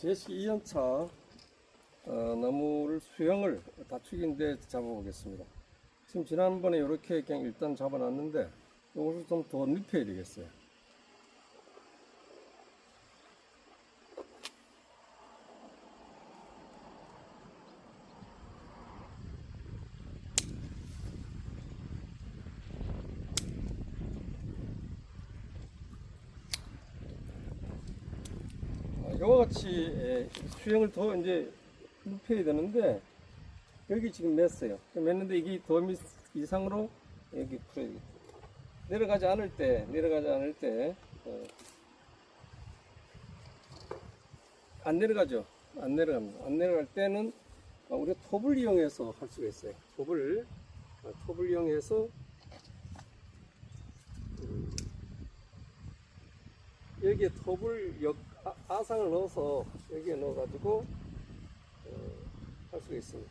제시 2년차 어, 나무를 수영을 다축인데 잡아보겠습니다. 지금 지난번에 이렇게 그냥 일단 잡아놨는데 이것을 좀 더 눕혀야 되겠어요. 이와 같이 예, 수영을 더 이제 눕혀야 되는데 여기 지금 맸어요. 맸는데 이게 더밑 이상으로 여기 풀어야겠다. 내려가지 않을 때, 내려가지 않을 때, 어, 안 내려가죠. 안 내려갑니다. 안 내려갈 때는 아, 우리가 톱을 이용해서 할 수가 있어요. 톱을, 아, 톱을 이용해서 음, 여기에 톱을 역, 아, 아상을 넣어서 여기에 넣어가지고 어, 할 수가 있습니다.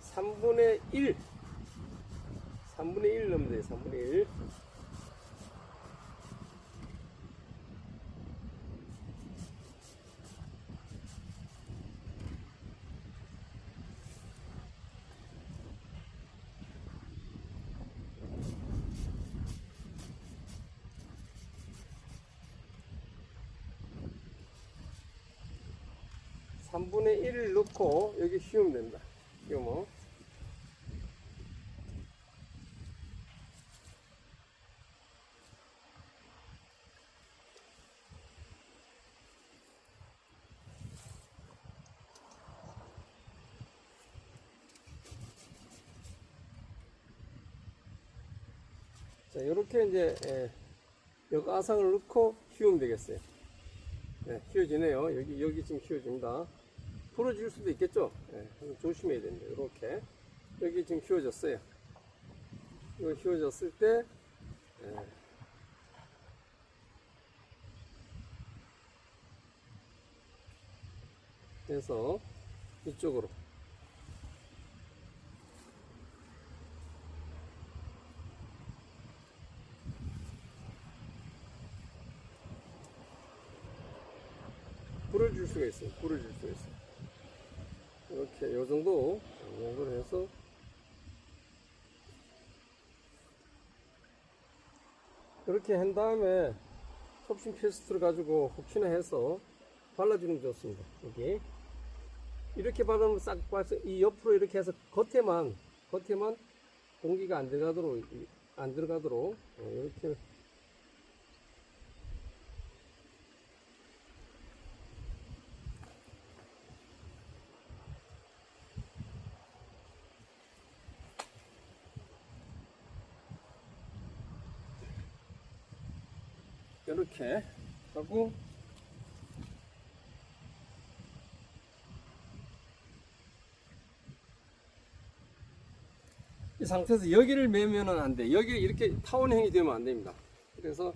삼분의 1. 3분의 1 넣으면 돼요. 3분의 1. 삼분의 1을 넣고 여기 씌우면 됩니다. 씌우면. 자, 이렇게 이제 예, 여기 아상을 넣고 휘우면 되겠어요. 네, 휘어지네요. 여기 여기 지금 휘어집니다. 부러질 수도 있겠죠. 예, 한번 조심해야 됩니다. 이렇게 여기 지금 휘어졌어요. 이거 휘어졌을 때 예, 그래서 이쪽으로 불을 줄 수가 있어요. 불을 줄 수가 있어요. 이렇게 요 정도 이 정도로 해서 이렇게 한 다음에 톱신 페스트를 가지고 혹시나 해서 발라주는 게 좋습니다. 여기 이렇게 바르면 싹 빠져 이 옆으로 이렇게 해서 겉에만 겉에만 공기가 안 들어가도록 이- 안 들어가도록 어, 이렇게 이렇게 하고 이 상태에서 여기를 매면은 안 돼. 여기 이렇게 타원형이 되면 안 됩니다. 그래서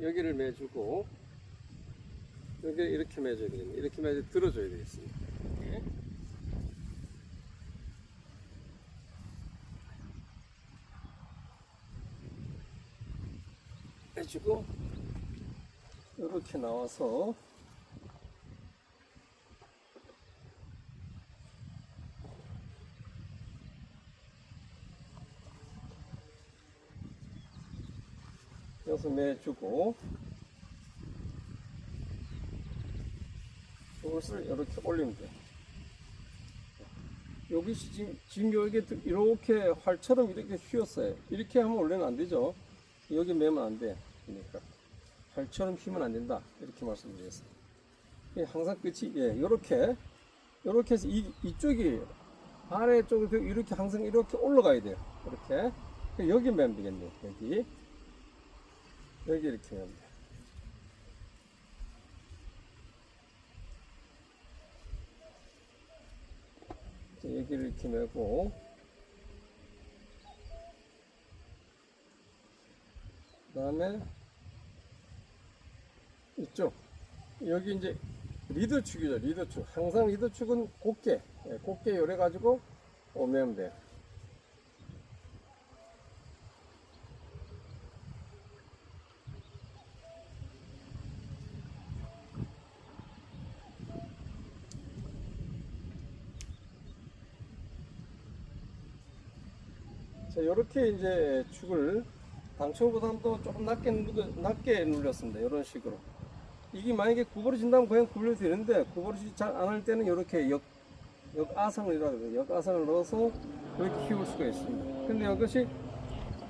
여기를 매주고 여기 이렇게 매줘야 되겠네. 이렇게 매줘 들어줘야 되겠습니다. 이렇게. 해주고 이렇게 나와서 여기서 매주고 이것을 이렇게 올리면 돼요. 여기 지금, 지금 여기 이렇게 활처럼 이렇게 휘었어요. 이렇게 하면 원래는 안 되죠. 여기 매면 안 돼. 그러니까 활처럼 휘면 안 된다. 이렇게 말씀드리겠습니다. 예, 항상 끝이 예, 이렇게 이렇게 해서 이, 이쪽이 아래쪽에서 이렇게 항상 이렇게 올라가야 돼요. 이렇게 여기 매면 되겠네요. 여기 여기 이렇게 매면 돼요. 자, 여기를 이렇게 매고 그 다음에 있죠. 여기 이제 리드축이죠. 리드축. 항상 리드축은 곱게, 예, 곱게 열해가지고 오면 돼요. 자, 이렇게 이제 축을 당초보다도 조금 낮게, 낮게 눌렸습니다. 이런 식으로. 이게 만약에 구부러진다면 그냥 구부려도 되는데, 구부러지지 잘 안 할 때는 이렇게 역, 역아상을 이라고 역아상을 넣어서 이렇게 키울 수가 있습니다. 근데 이것이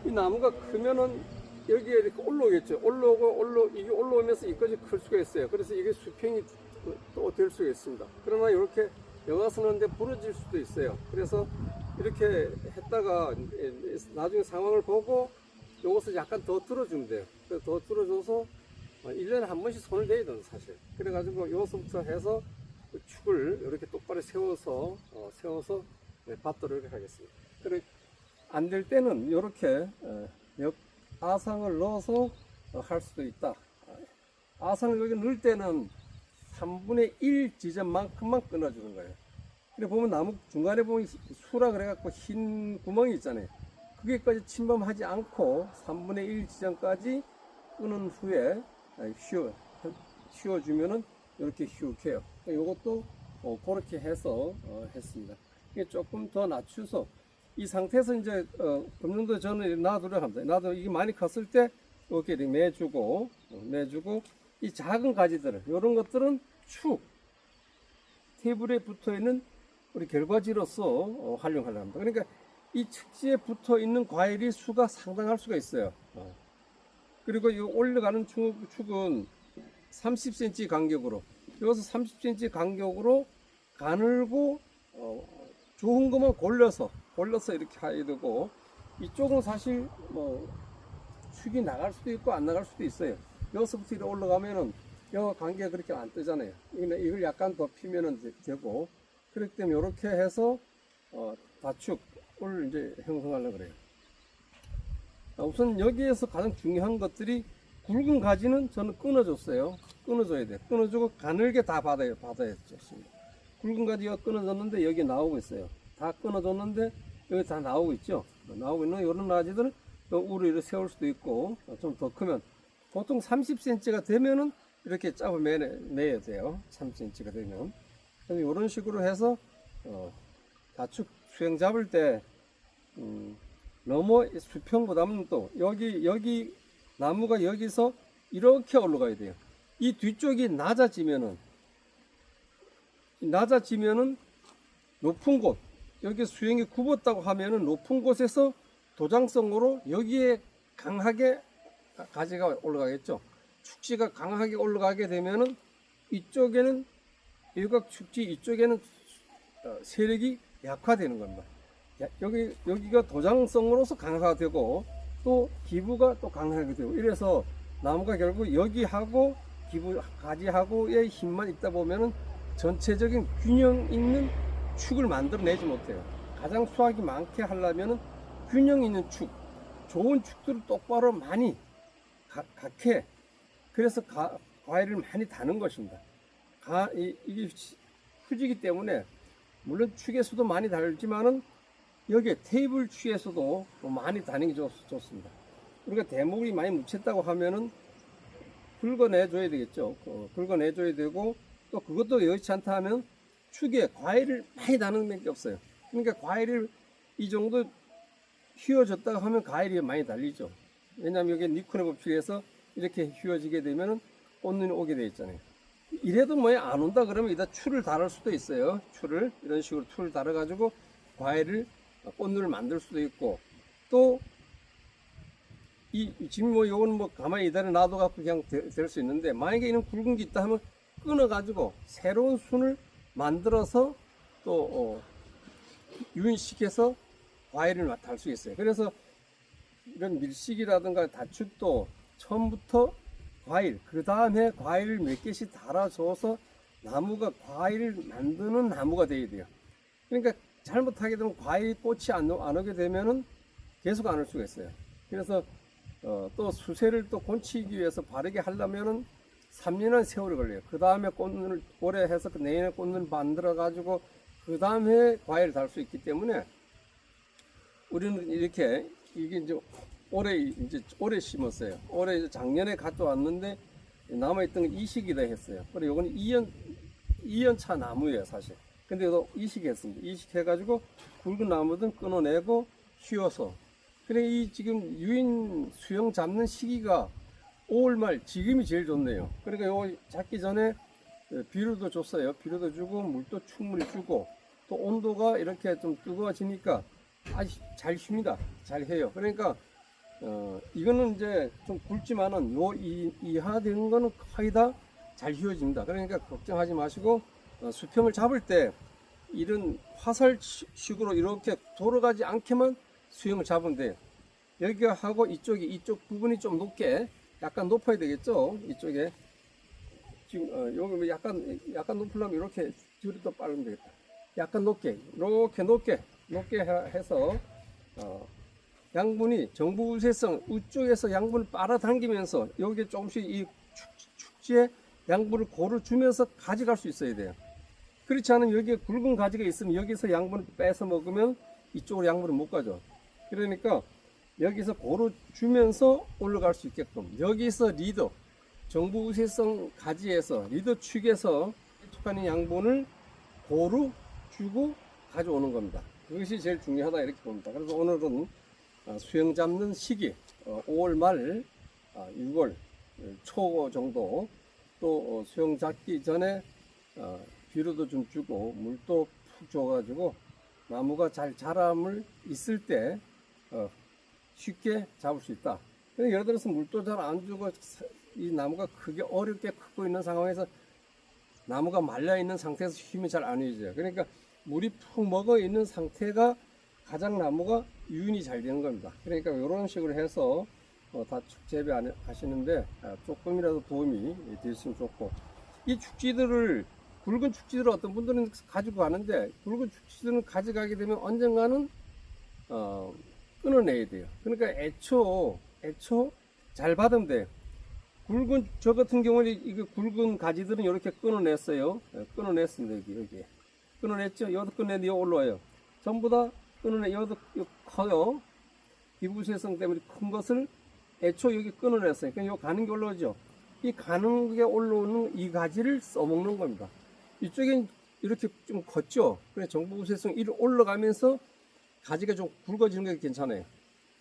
이 나무가 크면은 여기에 이렇게 올라오겠죠. 올라오고 올라 이게 올라오면서 이까지 클 수가 있어요. 그래서 이게 수평이 또 될 수가 있습니다. 그러나 이렇게 여가선하는데 부러질 수도 있어요. 그래서 이렇게 했다가 나중에 상황을 보고 이것을 약간 더 들어주면 돼요. 더 들어줘서 1년에 한 번씩 손을 돼요, 사실. 그래가지고 여기서부터 해서 그 축을 이렇게 똑바로 세워서, 어, 세워서 네, 받도록 하겠습니다. 그래, 안 될 때는 이렇게 역 아상을 넣어서 어, 할 수도 있다. 아상을 여기 넣을 때는 3분의 1 지점만큼만 끊어주는 거예요. 근데 보면 나무 중간에 보면 수라 그래갖고 흰 구멍이 있잖아요. 그게까지 침범하지 않고 3분의 1 지점까지 끊은 후에 휘어, 휘어주면은 이렇게 휘욱해요. 이것도 어, 그렇게 해서 어, 했습니다. 이게 조금 더 낮추서 이 상태에서 이제 어, 금년도 저는 놔두려 합니다. 놔두 이게 많이 컸을 때 이렇게 이렇게 매주고 어, 매주고 이 작은 가지들을 이런 것들은 축 테이블에 붙어 있는 우리 결과지로서 어, 활용하려 합니다. 그러니까 이 측지에 붙어 있는 과일이 수가 상당할 수가 있어요. 어. 그리고 이 올라가는 축, 축은 30cm 간격으로 여기서 30cm 간격으로 가늘고 어, 좋은 것만 골려서 골라서 이렇게 해야 되고 이쪽은 사실 뭐 축이 나갈 수도 있고 안 나갈 수도 있어요. 여기서부터 이렇게 올라가면은 여 관계가 그렇게 안 뜨잖아요. 이걸 약간 더 피면은 되- 되고 그렇기 때문에 이렇게 해서 어, 다축을 이제 형성하려고 그래요. 아, 우선 여기에서 가장 중요한 것들이 굵은 가지는 저는 끊어줬어요. 끊어줘야 돼. 끊어주고 가늘게 다 받아야 받아야 좋습니다. 굵은 가지가 끊어졌는데 여기 나오고 있어요. 다 끊어줬는데 여기 다 나오고 있죠. 나오고 있는 이런 가지들은 또 우리를 세울 수도 있고 좀 더 크면 보통 30cm가 되면은 이렇게 매야 돼요. 3cm가 되면. 이런 식으로 해서 어, 가축 수행 잡을 때 음, 너무 수평보다는 또 여기 여기 나무가 여기서 이렇게 올라가야 돼요. 이 뒤쪽이 낮아지면은 낮아지면은 높은 곳 여기 수영이 굽었다고 하면은 높은 곳에서 도장성으로 여기에 강하게 가지가 올라가겠죠. 축지가 강하게 올라가게 되면은 이쪽에는 일각 축지 이쪽에는 어, 세력이 약화되는 겁니다. 야- 여기 여기가 도장성으로서 강화가 되고 또 기부가 또 강하게 되고 이래서 나무가 결국 여기하고 기부 가지하고의 힘만 있다 보면은 전체적인 균형 있는 축을 만들어내지 못해요. 가장 수확이 많게 하려면은 균형 있는 축, 좋은 축들을 똑바로 많이 가- 각해 그래서 가- 과일을 많이 다는 것입니다. 가, 이, 이게 시- 휴지기 때문에 물론 축에서도 많이 달지만은 여기에 테이블 축에서도 또 많이 게 좋, 좋습니다. 우리가 대목이 많이 묻혔다고 하면은 긁어내줘야 되겠죠. 어, 긁어내줘야 되고 또 그것도 여의치 않다 하면 축에 과일을 많이 다는 밖에 없어요. 그러니까 과일을 이 정도 휘어졌다가 하면 과일이 많이 달리죠. 왜냐하면 여기 니콘의 법칙에서 이렇게 휘어지게 되면은 꽃눈이 오게 돼 있잖아요. 이래도 뭐안 온다 그러면 이다 추를 달을 수도 있어요. 추를 이런 식으로 추를 달아 가지고 과일을 꽃눈을 만들 수도 있고 또 이 지금 뭐 요건 뭐 가만히 이대로 놔둬 갖고 그냥 될 수 있는데 만약에 이런 굵은 게 있다 하면 끊어 가지고 새로운 순을 만들어서 또 어, 유인시켜서 과일을 달수 있어요. 그래서 이런 밀식이라든가 다축도 처음부터 과일, 그 다음에 과일을 몇 개씩 달아줘서 나무가 과일을 만드는 나무가 돼야 돼요. 그러니까 잘못하게 되면 과일 꽃이 안, 오- 안 오게 되면은 계속 안 올 수가 있어요. 그래서 어, 또 수세를 또 곤치기 위해서 바르게 하려면은 3년은 세월이 걸려요. 그 다음에 꽃눈을 올해 해서 그 내년에 꽃눈 만들어 가지고 그 다음에 과일을 달 수 있기 때문에 우리는 이렇게 이게 이제 올해 이제 올해 심었어요. 올해 이제 작년에 가져왔는데 남아있던 건 이식이다 했어요. 그래 요거는 2년 2년 차 나무예요 사실. 근데 또 이식했습니다. 이식해가지고 굵은 나무든 끊어내고 휘어서 그래 이 지금 유인 수영 잡는 시기가 5월 말 지금이 제일 좋네요. 그러니까 요 잡기 전에 어, 비료도 줬어요. 비료도 주고 물도 충분히 주고 또 온도가 이렇게 좀 뜨거워지니까 아주 잘 쉽니다. 잘 해요. 그러니까 어 이거는 이제 좀 굵지만은 요 이, 이하 되는 거는 거의 다 잘 휘어집니다. 그러니까 걱정하지 마시고 어, 수평을 잡을 때 이런 화살식으로 이렇게 돌아가지 않게만 수영을 잡으면 돼요. 여기가 하고 이쪽이 이쪽 부분이 좀 높게 약간 높아야 되겠죠. 이쪽에 지금 어, 여기 약간 약간 높으려면 이렇게 뒤로 또 빠르면 되겠다. 약간 높게 이렇게 높게 높게 해- 해서 어, 양분이 정부 우세성 우쪽에서 양분을 빨아당기면서 여기 조금씩 이 축- 축지에 양분을 고루 주면서 가져갈 수 있어야 돼요. 그렇지 않으면 여기에 굵은 가지가 있으면 여기서 양분을 뺏어 먹으면 이쪽으로 양분을 못 가죠. 그러니까 여기서 고루 주면서 올라갈 수 있게끔 여기서 리더 정부 우세성 가지에서 리더 축에서 촉하는 양분을 고루 주고 가져오는 겁니다. 그것이 제일 중요하다 이렇게 봅니다. 그래서 오늘은 어, 수영 잡는 시기 어, 5월 말, 아, 6월 초 정도 또 어, 수영 잡기 전에 어, 비료도 좀 주고 물도 푹 줘가지고 나무가 잘 자람을 있을 때 어, 쉽게 잡을 수 있다. 예를 들어서 물도 잘 안 주고 사- 이 나무가 크게 어렵게 크고 있는 상황에서 나무가 말라 있는 상태에서 힘이 잘안 이어져요. 그러니까 물이 푹 먹어 있는 상태가 가장 나무가 유인이 잘 되는 겁니다. 그러니까 이런 식으로 해서 어, 다 해- 하시는데 아, 조금이라도 도움이 되시면 좋고 이 축지들을 굵은 축지들을 어떤 분들은 가지고 가는데 굵은 축지들은 가져가게 되면 언젠가는 어, 끊어내야 돼요. 그러니까 애초 애초 잘 받으면 돼요. 굵은 저 같은 경우는 이거 굵은 가지들은 이렇게 끊어냈어요. 예, 끊어냈습니다 여기 여기 끊어냈죠. 여기도 끊어내는데 여기 올라와요. 전부 다 끊어내 여기 커요. 기부세성 때문에 큰 것을 애초 여기 끊어냈어요. 그러니까 여기 가는 게 올라오죠. 이 가는 게 올라오는 이 가지를 써먹는 겁니다. 이쪽엔 이렇게 좀 컸죠. 그래 정부세성 이리 올라가면서 가지가 좀 굵어지는 게 괜찮아요.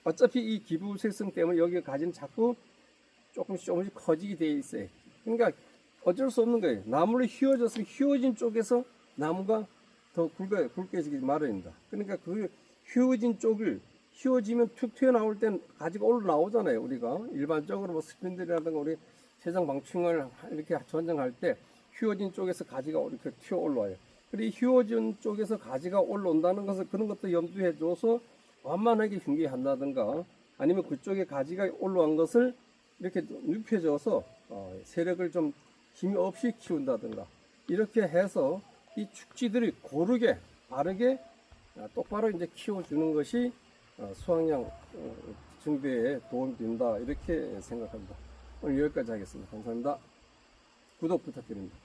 어차피 이 기부세성 때문에 여기 가지는 자꾸 조금씩 조금씩 커지게 돼 있어요. 그러니까 어쩔 수 없는 거예요. 나무를 휘어져서 휘어진 쪽에서 나무가 더 굵어 굵게지기 마련입니다. 그러니까 그 휘어진 쪽을 휘어지면 툭 튀어나올 땐 가지가 올라오잖아요. 우리가 일반적으로 뭐 스핀들이라든가 우리 세상 방충을 이렇게 전쟁할 때 휘어진 쪽에서 가지가 이렇게 튀어 올라와요. 그리고 이 휘어진 쪽에서 가지가 올라온다는 것을 그런 것도 염두해 줘서 완만하게 흉기한다든가 아니면 그쪽에 가지가 올라온 것을 이렇게 눕혀져서 어, 세력을 좀 힘이 없이 키운다든가 이렇게 해서 이 축지들이 고르게 바르게 아, 똑바로 이제 키워주는 것이 어, 수확량 어, 증대에 도움이 된다 이렇게 생각합니다. 오늘 여기까지 하겠습니다. 감사합니다. 구독 부탁드립니다.